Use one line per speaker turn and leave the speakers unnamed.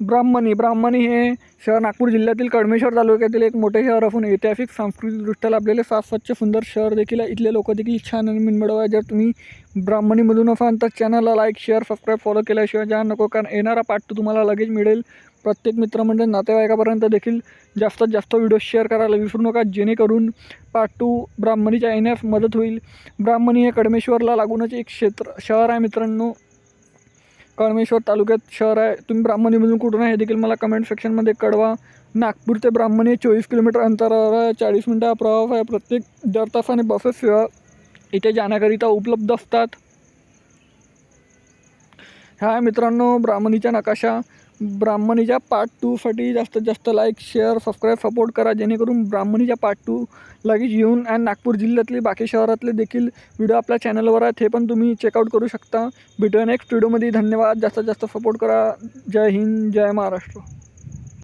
ब्राह्मणी ब्राह्मणी हे शहर नागपूर जिल्ह्यातील कडमेश्वर तालुक्यातील एक मोठे शहर असून ऐतिहासिक सांस्कृतिकदृष्ट्या लाभलेले सात स्वच्छ सुंदर शहर देखील आहे. इथले लोक देखील छान आणि मिनमडव आहे जर तुम्ही ब्राह्मणीमधून असाल तर चॅनलला लाईक शेअर सबस्क्राईब फॉलो केल्याशिवाय जा नको. कारण येणारा पार्ट तुम्हाला लगेच मिळेल. प्रत्येक मित्रमंडळ म्हणजे नातेवाईकापर्यंत देखील जास्तीत जास्त व्हिडिओ शेअर करायला विसरू नका. जेणेकरून पार्ट टू ब्राह्मणीच्या येण्यास मदत होईल. ब्राह्मणी हे कडमेश्वरला लागूनच एक क्षेत्र शहर आहे मित्रांनो. कळमेश्वर तालुक्यात शहर आहे. तुम्ही ब्राह्मणीमधून कुठून आहे हे देखील मला कमेंट सेक्शनमध्ये कळवा. नागपूर ते ब्राह्मणी चोवीस किलोमीटर अंतरावर आहे. चाळीस मिनटा प्रवास आहे. प्रत्येक दर तासाने बसेस सेवा इथे जाण्याकरिता उपलब्ध असतात. ह्या मित्रांनो ब्राह्मणीच्या नकाशा. ब्राह्मणीच्या पार्ट टूसाठी जास्तीत जास्त लाईक शेअर सबस्क्राईब सपोर्ट करा. जेणेकरून ब्राह्मणीच्या पार्ट टू लगेच येऊन अँड नागपूर जिल्ह्यातले बाकी शहरातले देखील व्हिडिओ आपल्या चॅनलवर आहेत. हे पण तुम्ही चेकआउट करू शकता. भेटूया नेक्स्ट व्हिडिओमध्ये धन्यवाद. जास्तीत जास्त सपोर्ट करा. जय हिंद. जय महाराष्ट्र.